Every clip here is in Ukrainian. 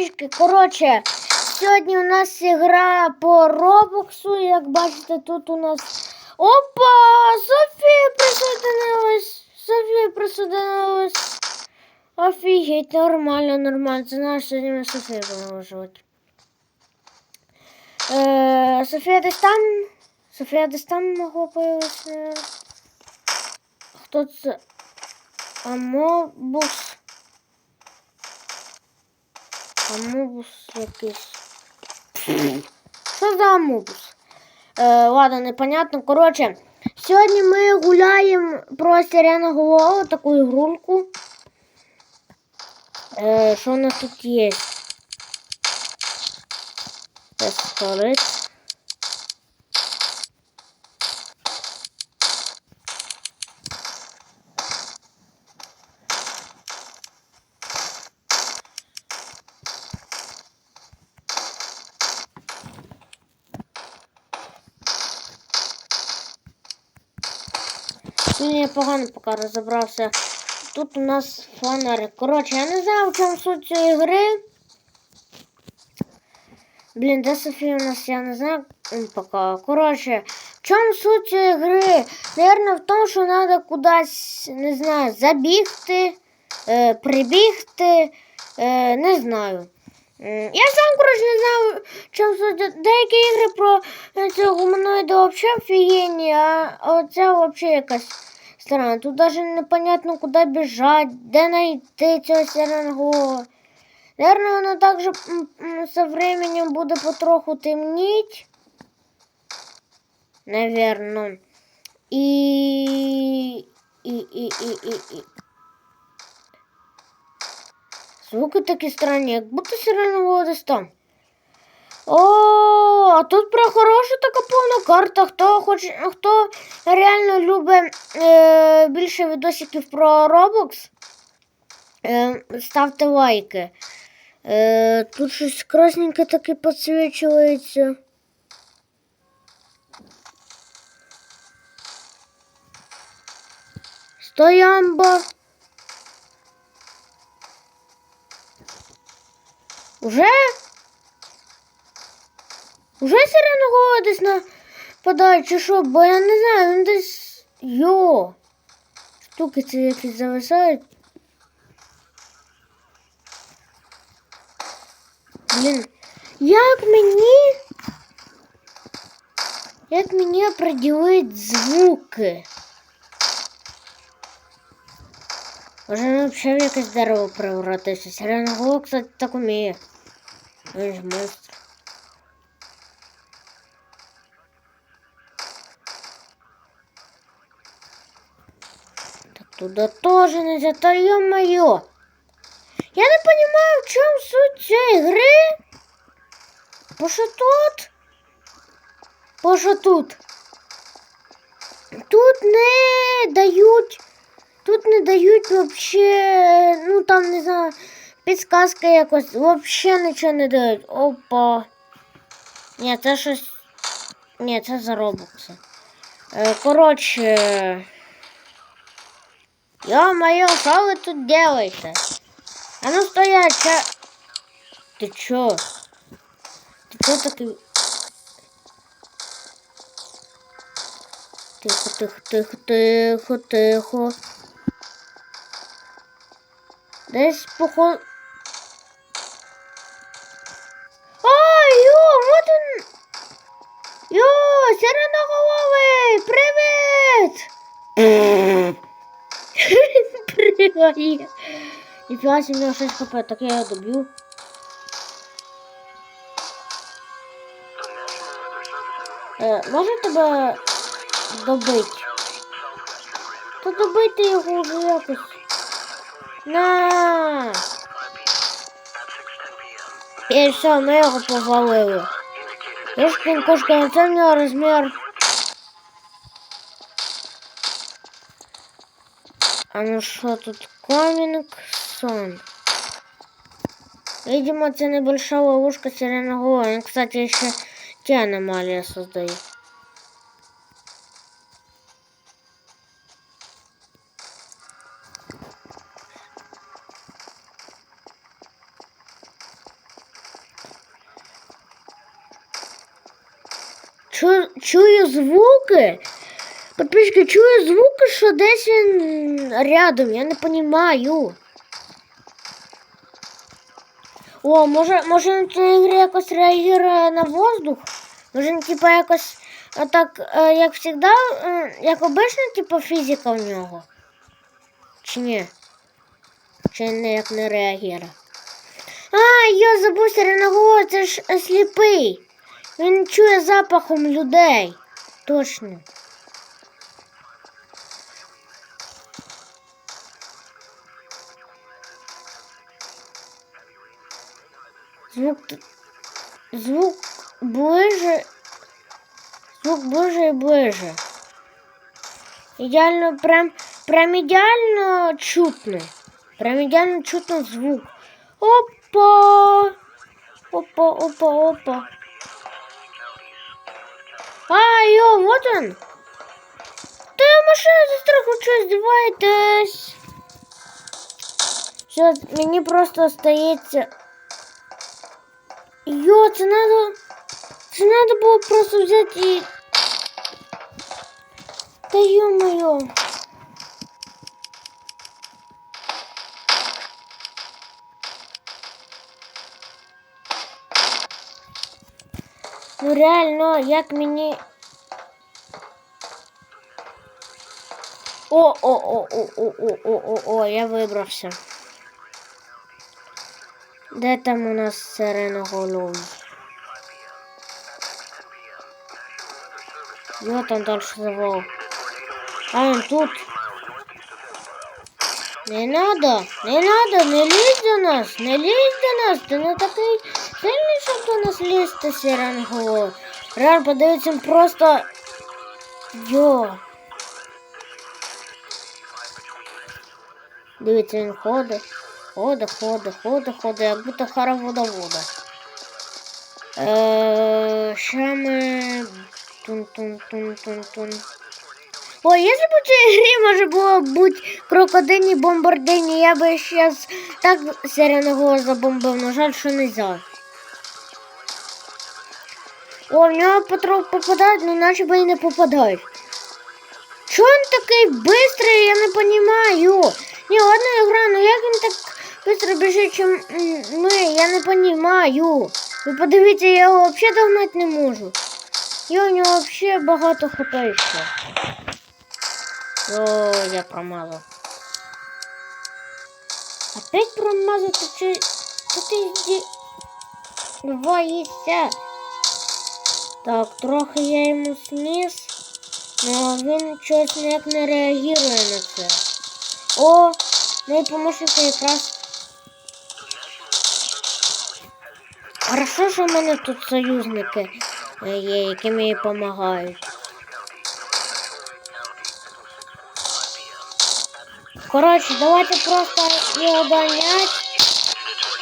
Трішки, коротше, сьогодні у нас гра по робоксу. Як бачите, тут у нас. Опа! Софія присоединилась! Софія присоединилась. Офігеть, нормально, нормально. Це знаєш, сьогодні ми Софію будемо жити. Е, Софія десь там? Софія десь там могла появитися. Хто це? Амобус. Амобус якийсь. Що за амобус? Е, ладно, непонятно. Коротше, сьогодні ми гуляємо про Сирена Голову, таку ігрульку. Е, що у нас тут є? Пістолет. Ну, я погано поки розібрався. Тут у нас фонарик. Коротше, я не знаю, в чому суть цієї гри. Блін, де Софія у нас, я не знаю м, поки. Коротше, в чому суть цієї гри? Наверное, в тому, що треба кудись, не знаю, забігти, е, прибігти, е, не знаю. Я сам, коротше, не знаю, чому суть. Деякі ігри про е, цього гуманоїда взагалі офігенні, а оце взагалі якась странна. Тут навіть непонятно, куди біжати, де знайти цього сиреного. Наверное, воно также со временем буде потроху темніть. Наверно. І... І, і, і, і, і. Звуки такі странні, як будто сиреного десь там. О, а тут про хорошу така повна карта. Хто хоч хто реально любить е, більше відосиків про Roblox, е, ставте лайки. Е, тут щось красненьке таке підсвічується. Стоямба. Уже? Уже сиреного десь нападає, чи що? Бо я не знаю, він десь. Йо. Штуки ці якісь зависають. Блін, як мені. Як мені определить звуки? Може він взагалі якесь дерево превратився. Сиреного, кстати, так уміє. Він ж монстр. Туда тоже нельзя, да ё-моё. Я не понимаю, в чем суть цієї гри. Бо тут? Бо тут? Тут не дають, тут не дають вообще, ну там не знаю, підсказка якось, вообще нічого не дають. Опа. Ні, це щось. Ні, це за робокси. Е, коротше. Ё-моё, что вы тут делаете? А ну стоять, ча... Ты чё? Ты чё такой... Тихо, тихо, тихо, тихо, тихо. Десь поход... Привет! Ніфіга себе, у нього 6 хп, так я його доб'ю. Е, може тебе добити? То добити його вже якось. На! І все, ми його повалили. Ешкін кошка, це в нього розмір. А ну что тут? Комінгсон. Видимо, це небольшая ловушка сиреноголова. Они, кстати, еще те аномалии создают. Чу чую звуки? Подписчики, чую звуки? Що десь він рядом, я не розумію. О, може, може на цій грі якось реагує на воздух? Може, він, типа, якось отак, е, як завжди, е, як обична, типа, фізика в нього? Чи ні? Чи ніяк не реагує? А, я забув Сиреноголовий, це ж е, сліпий. Він чує запахом людей. Точно. Звук, т- звук ближе, звук ближе і ближе. Ідеально, прям, прям ідеально чутно. Прям ідеально чутно звук. Опа! Опа, опа, опа. А, йо, вот он. Та машина застраху, що здіваєтесь? Все, мені просто остається. Йо, це надо... Це надо было просто взять и Та ё-моё. Ну реально, як мне. О-о-о-о-о-о-о-о, я выбрался. Де там у нас сиреноголовий? Йо там далі завал. А він тут. Не надо, не надо, не лізь до нас, не лізь до нас, ти не такий сильний, щоб до нас лізти, сиреноголовий. Реально, подивіться, він просто... Йо. Дивіться, він ходить, ходить, ходить, ходить, ходить, як будто хороводовода. Е, Ще ми... Тун-тун-тун-тун-тун. Ой, если бы в цій грі може було бути крокодині бомбардині, я би зараз так сиреного забомбив, на жаль, що не взяв. О, в нього потроху попадають, ну наче би і не попадають. Чого він такий бистрий, я не розумію. Ні, ладно, я гра, ну як він так швидко біжить, чим м, ми, я не розумію. Ви подивіться, я його взагалі догнати не можу. І у нього взагалі багато хп ще. О, я промазал. Опять промазал? Ты че? Что ты здесь? Так, трохи я йому сніс, але він щось ніяк не реагує на це. О, мої помощники якраз. Хорошо, що в мене тут союзники е, є, які мені допомагають. Коротше, давайте просто його донять.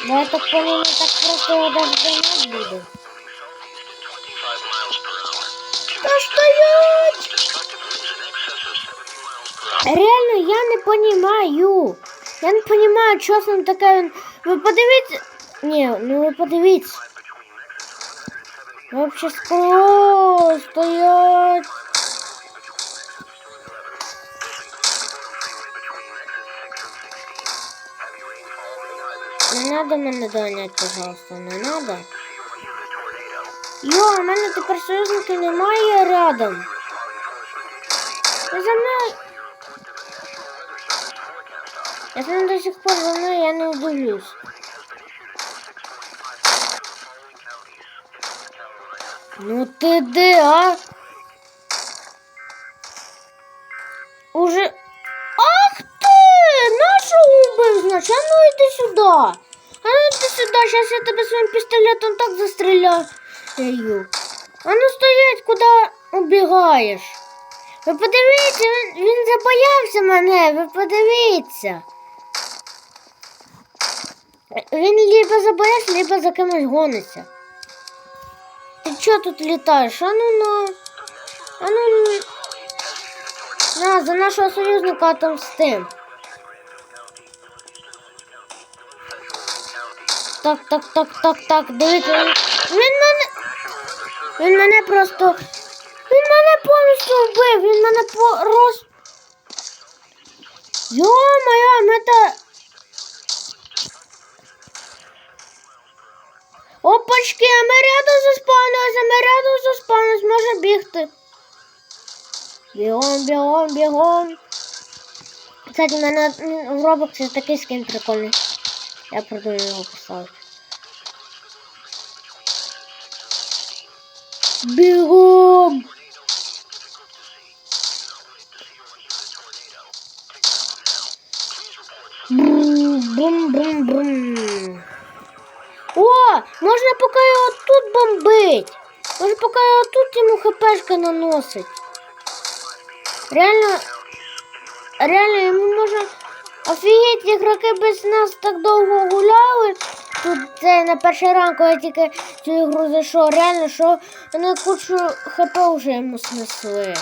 Бо я так понимаю, так просто його даже донять буду. Та стоять! Реально, я не понимаю. Я не понимаю, ним таке. Ви подивіться. Ні, ну ви подивіться. Вообще скло стоять. Не надо мене донять, пожалуйста, не надо. Йо, у мене тепер союзників немає рядом. Ви за мною. Він до сих пор за мною, я не удивлюсь. Ну ти де, а? Уже. Ах ти! Нашу убив, значить, а ну йди сюди. А ну йди сюди, зараз я тебе своїм пістолетом так застріляю. А ну стоять, куди убігаєш? Ви подивіться, він, він забоявся мене, ви подивіться. Він либо забоявся, либо за кимось гониться. Ти чого тут літаєш? А ну на. А ну на. За нашого союзника отомстим. Так, так, так, так, так, дивіться, він, мене. Він мене просто Він мене повністю вбив, він мене по роз. Йо-моє, ми та... Опачки, ми рядом заспавнилися, ми рядом заспавнилися, може бігти. Бігом, бігом, бігом. Кстати, у мене в Роблоксі такий скін прикольний. Я продаю його поставити. Бігом! Брум-брум-брум. О, можна поки його тут бомбить. Може поки тут йому хпшка наносить. Реально, реально йому можна офігеть, ігроки без нас так довго гуляли. Тут це на перший ранку я тільки цю ігру зайшов. Реально, що вони кучу хп вже йому снесли.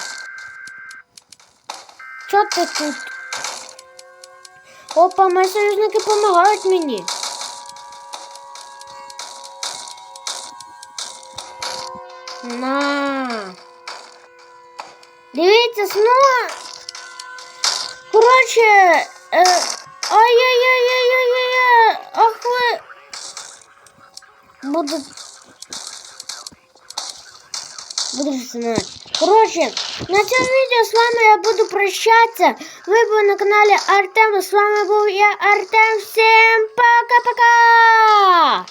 Чо ти тут? Опа, мої союзники допомагають мені. На. Дивіться, снова. Коротше, е, ай-яй-яй-яй-яй-яй. Ах ви. Буду. Буду знати. Коротше, на цьому відео з вами я буду прощатися. Ви були на каналі Артем. З вами був я, Артем. Всім пока-пока!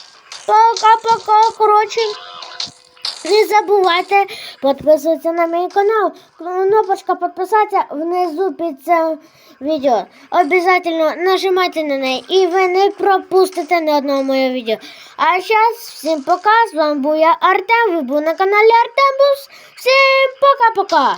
Пока-пока, коротше. Не забувайте підписуватися на мій канал. Кнопочка підписатися внизу під цим відео. Обязательно нажимайте на неї і ви не пропустите ні одного моє відео. А зараз всім пока. З вами був я Артем. Ви був на каналі Артем Бус. Всім пока-пока.